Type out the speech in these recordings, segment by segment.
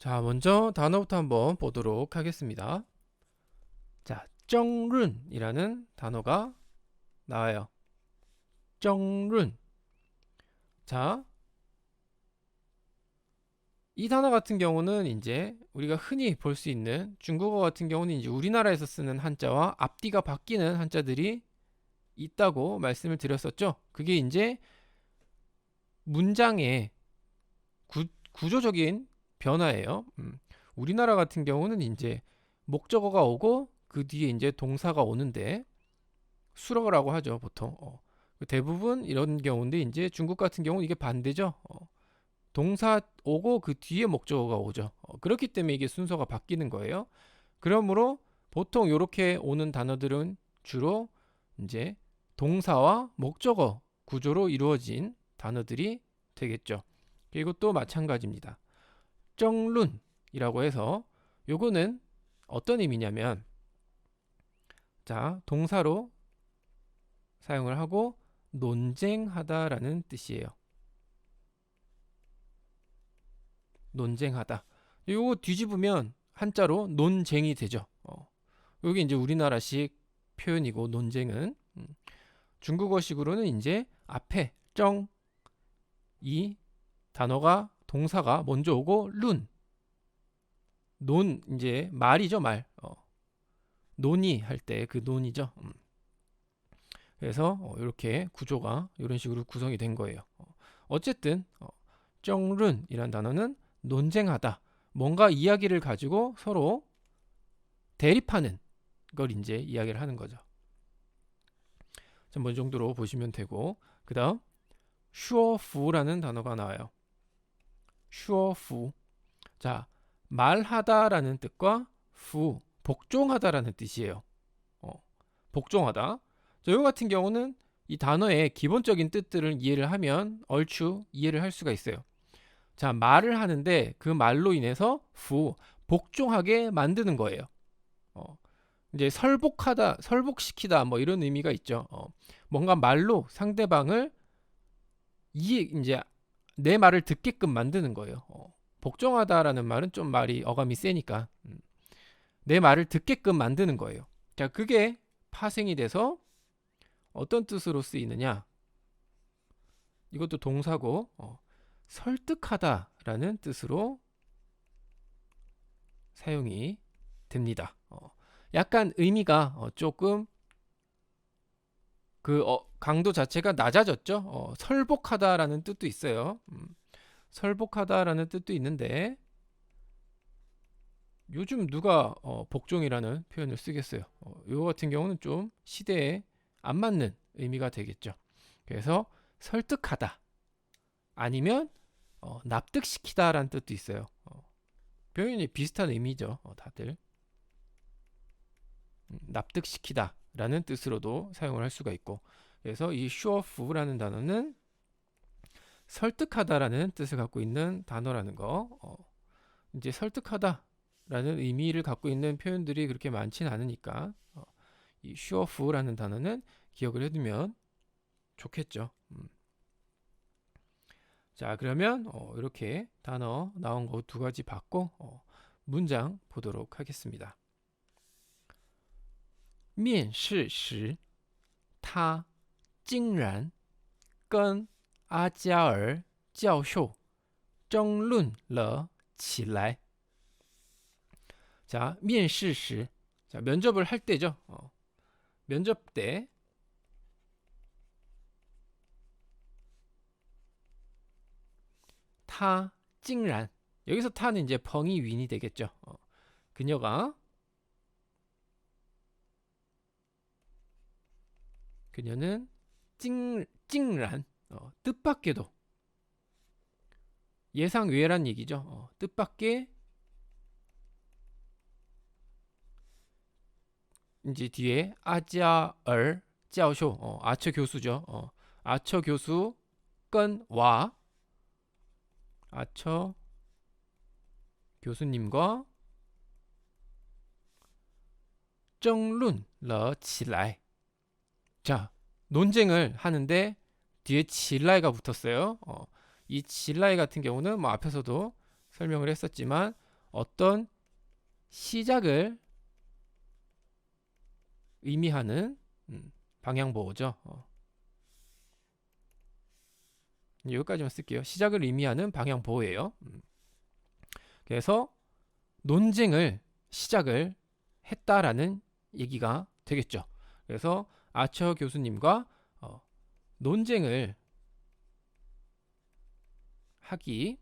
자, 먼저 단어부터 한번 보도록 하겠습니다. 자, 정룬이라는 단어가 나와요. 정룬. 자, 이 단어 같은 경우는 이제 우리가 흔히 볼 수 있는 중국어 같은 경우는 이제 우리나라에서 쓰는 한자와 앞뒤가 바뀌는 한자들이 있다고 말씀을 드렸었죠. 그게 이제 문장의 구, 구조적인 변화예요. 음, 우리나라 같은 경우는 이제 목적어가 오고 그 뒤에 이제 동사가 오는데 수러라고 하죠, 보통. 어, 대부분 이런 경우인데 이제 중국 같은 경우는 이게 반대죠. 어, 동사 오고 그 뒤에 목적어가 오죠. 어, 그렇기 때문에 이게 순서가 바뀌는 거예요. 그러므로 보통 이렇게 오는 단어들은 주로 이제 동사와 목적어 구조로 이루어진 단어들이 되겠죠. 이것도 마찬가지입니다. 정룬이라고 해서 요거는 어떤 의미냐면 자, 동사로 사용을 하고 논쟁하다라는 뜻이에요. 논쟁하다. 요거 뒤집으면 한자로 논쟁이 되죠. 어. 여기 이제 우리나라식 표현이고 논쟁은 음. 중국어식으로는 이제 앞에 정 이 단어가 동사가 먼저 오고 룬. 논 이제 말이죠, 말. 어. 논의 할 때 그 논이죠. 음. 그래서 어, 이렇게 구조가 이런 식으로 구성이 된 거예요. 어. 쨌든 어, 정룬이란 단어는 논쟁하다. 뭔가 이야기를 가지고 서로 대립하는 걸 이제 이야기를 하는 거죠. 자, 뭐 정도로 보시면 되고 그 다음 슈어푸라는 단어가 나와요. 슈어푸. 자, 말하다라는 뜻과 푸, 복종하다라는 뜻이에요. 어, 복종하다. 자, 이거 같은 경우는 이 단어의 기본적인 뜻들을 이해를 하면 얼추 이해를 할 수가 있어요. 자, 말을 하는데 그 말로 인해서 푸, 복종하게 만드는 거예요. 어, 이제 설복하다, 설복시키다 뭐 이런 의미가 있죠. 어, 뭔가 말로 상대방을 이해 이제 내 말을 듣게끔 만드는 거예요. 어, 복종하다라는 말은 좀 말이 어감이 세니까 음, 내 말을 듣게끔 만드는 거예요. 자, 그게 파생이 돼서 어떤 뜻으로 쓰이느냐? 이것도 동사고 어, 설득하다라는 뜻으로 사용이 됩니다. 어, 약간 의미가 어, 조금 그 어, 강도 자체가 낮아졌죠. 어, 설복하다라는 뜻도 있어요. 음, 설복하다라는 뜻도 있는데 요즘 누가 어, 복종이라는 표현을 쓰겠어요. 어, 이거 같은 경우는 좀 시대에 안 맞는 의미가 되겠죠. 그래서 설득하다 아니면 어, 납득시키다라는 뜻도 있어요. 어, 표현이 비슷한 의미죠. 어, 다들 음, 납득시키다 라는 뜻으로도 사용을 할 수가 있고 그래서 이 쇼어프라는 단어는 설득하다라는 뜻을 갖고 있는 단어라는 거. 어, 이제 설득하다라는 의미를 갖고 있는 표현들이 그렇게 많지는 않으니까 어, 이 쇼어프라는 단어는 기억을 해두면 좋겠죠. 음. 자, 그러면 어, 이렇게 단어 나온 거 두 가지 받고 어, 문장 보도록 하겠습니다. 面试时，他竟然跟阿加尔教授争论了起来。 자, 面试时, 자, 면접을 할 때죠. 어, 면접 때 타, 竟然 여기서 타는 이제 펑이 윈이 되겠죠. 어, 그녀가 그녀는 찡, 찡란 어, 뜻밖에도 예상 외란 얘기죠. 어, 뜻밖의 이제 뒤에 아자얼 짜오쇼 어, 아처 교수죠. 어, 아처 교수 끈와 아처 교수님과 정룬 러起来 자, 논쟁을 하는데 뒤에 칠라이가 붙었어요. 어, 이 칠라이 같은 경우는 뭐 앞에서도 설명을 했었지만 어떤 시작을 의미하는 음, 방향보호죠. 어. 여기까지만 쓸게요. 시작을 의미하는 방향보호예요. 음. 그래서 논쟁을 시작을 했다라는 얘기가 되겠죠. 그래서 아처 교수님과 어, 논쟁을 하기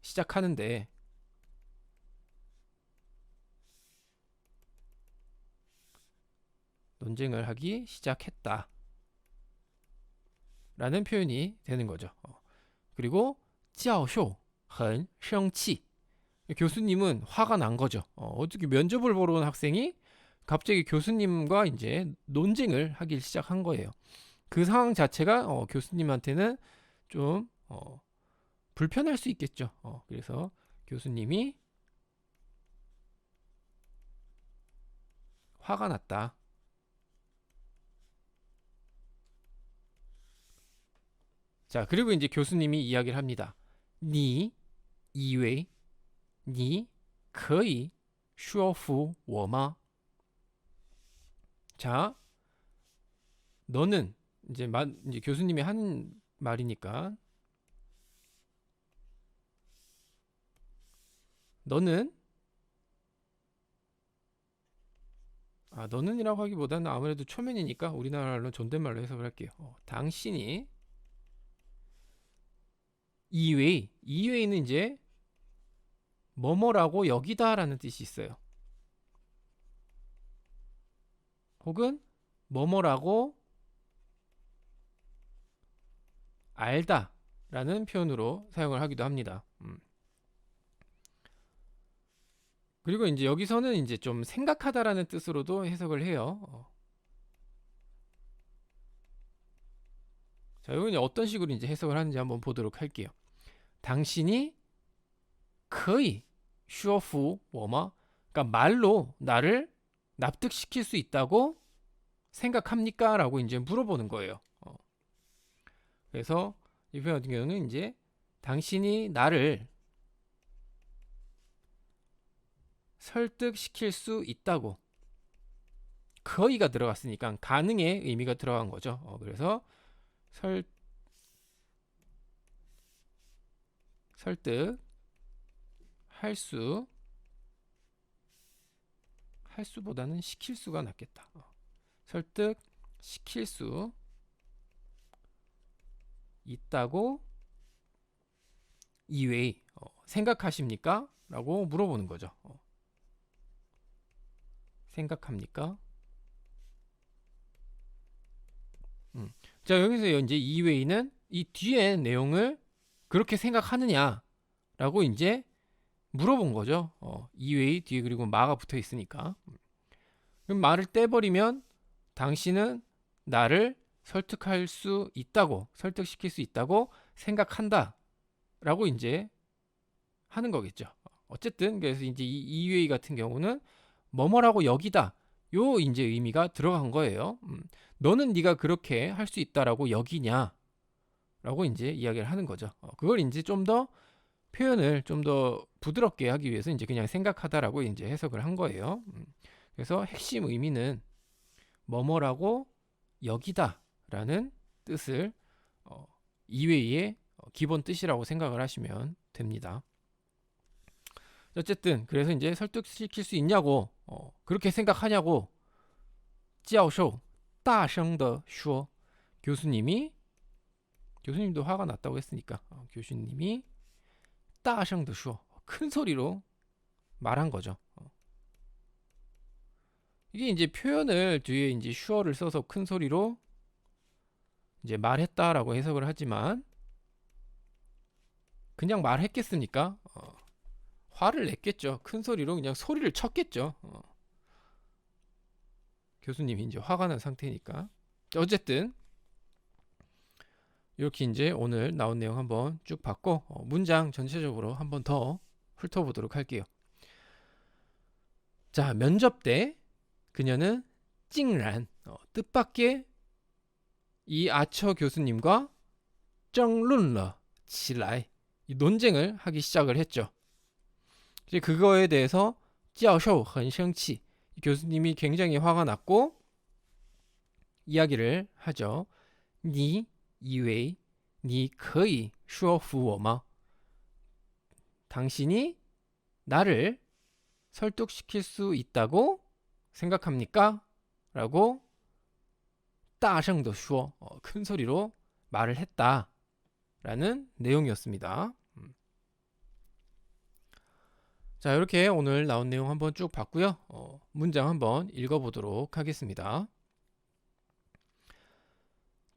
시작하는데 논쟁을 하기 시작했다. 라는 표현이 되는 거죠. 어. 그리고 지아쇼 헌生치 교수님은 화가 난 거죠. 어, 어떻게 면접을 보러 온 학생이 갑자기 교수님과 이제 논쟁을 하기 시작한 거예요. 그 상황 자체가 어, 교수님한테는 좀 어, 불편할 수 있겠죠. 어, 그래서 교수님이 화가 났다. 자, 그리고 이제 교수님이 이야기를 합니다. 你以为你可以说服我吗? 자, 너는 이제 마, 이제 교수님이 하는 말이니까 너는 아 너는이라고 하기보다는 아무래도 초면이니까 우리나라로 존댓말로 해석을 할게요. 어, 당신이 이외 이외에는 이제 뭐뭐라고 여기다라는 뜻이 있어요. 혹은 뭐뭐라고 알다 라는 표현으로 사용을 하기도 합니다. 음. 그리고 이제 여기서는 이제 좀 생각하다라는 뜻으로도 해석을 해요. 어. 자, 여기는 어떤 식으로 이제 해석을 하는지 한번 보도록 할게요. 당신이 거의 슈어후 워마 그러니까 말로 나를 납득시킬 수 있다고 생각합니까? 라고 이제 물어보는 거예요. 어. 그래서 이 표현 같은 경우는 이제 당신이 나를 설득시킬 수 있다고 거의가 들어갔으니까 가능의 의미가 들어간 거죠. 어, 그래서 설 설득 할 수, 할 수보다는 시킬 수가 낫겠다. 어. 설득 시킬 수 있다고 이외에 어, 생각하십니까? 라고 물어보는 거죠. 어. 생각합니까? 음. 자 여기서 이제 이외에는 이 뒤에 내용을 그렇게 생각하느냐 라고 이제 물어본 거죠. 어, 이외의 뒤에 그리고 마가 붙어 있으니까. 그럼 말을 떼버리면 당신은 나를 설득할 수 있다고, 설득시킬 수 있다고 생각한다. 라고 이제 하는 거겠죠. 어쨌든, 그래서 이제 이 이외의 같은 경우는 뭐뭐라고 여기다. 요 이제 의미가 들어간 거예요. 음, 너는 네가 그렇게 할 수 있다라고 여기냐? 라고 이제 이야기를 하는 거죠. 어, 그걸 이제 좀 더 표현을 좀 더 부드럽게 하기 위해서 이제 그냥 생각하다라고 이제 해석을 한 거예요. 음. 그래서 핵심 의미는 뭐뭐라고 여기다라는 뜻을 어, 이외의 어, 기본 뜻이라고 생각을 하시면 됩니다. 어쨌든 그래서 이제 설득시킬 수 있냐고 어, 그렇게 생각하냐고 지아오쇼 따성더 슈어 교수님이 교수님도 화가 났다고 했으니까 어, 교수님이 大声 드쇼 큰 소리로 말한 거죠. 어. 이게 이제 표현을 뒤에 이제 슈어를 써서 큰 소리로 이제 말했다라고 해석을 하지만 그냥 말했겠습니까? 어, 화를 냈겠죠. 큰 소리로 그냥 소리를 쳤겠죠. 어. 교수님이 이제 화가 난 상태니까 어쨌든 이렇게 이제 오늘 나온 내용 한번 쭉 봤고 어, 문장 전체적으로 한번 더 훑어보도록 할게요. 자 면접 때 그녀는 찡란 어, 뜻밖의 이 아처 교수님과 쩡룬러 치라이 논쟁을 하기 시작을 했죠. 이제 그거에 대해서 지아쇼 헌생치 교수님이 굉장히 화가 났고 이야기를 하죠. 니 以为你可以说服我吗? 당신이 나를 설득시킬 수 있다고 생각합니까? 라고 大声地说, 어, 큰 소리로 말을 했다. 라는 내용이었습니다. 음. 자, 이렇게 오늘 나온 내용 한번 쭉 봤고요. 어, 문장 한번 읽어보도록 하겠습니다.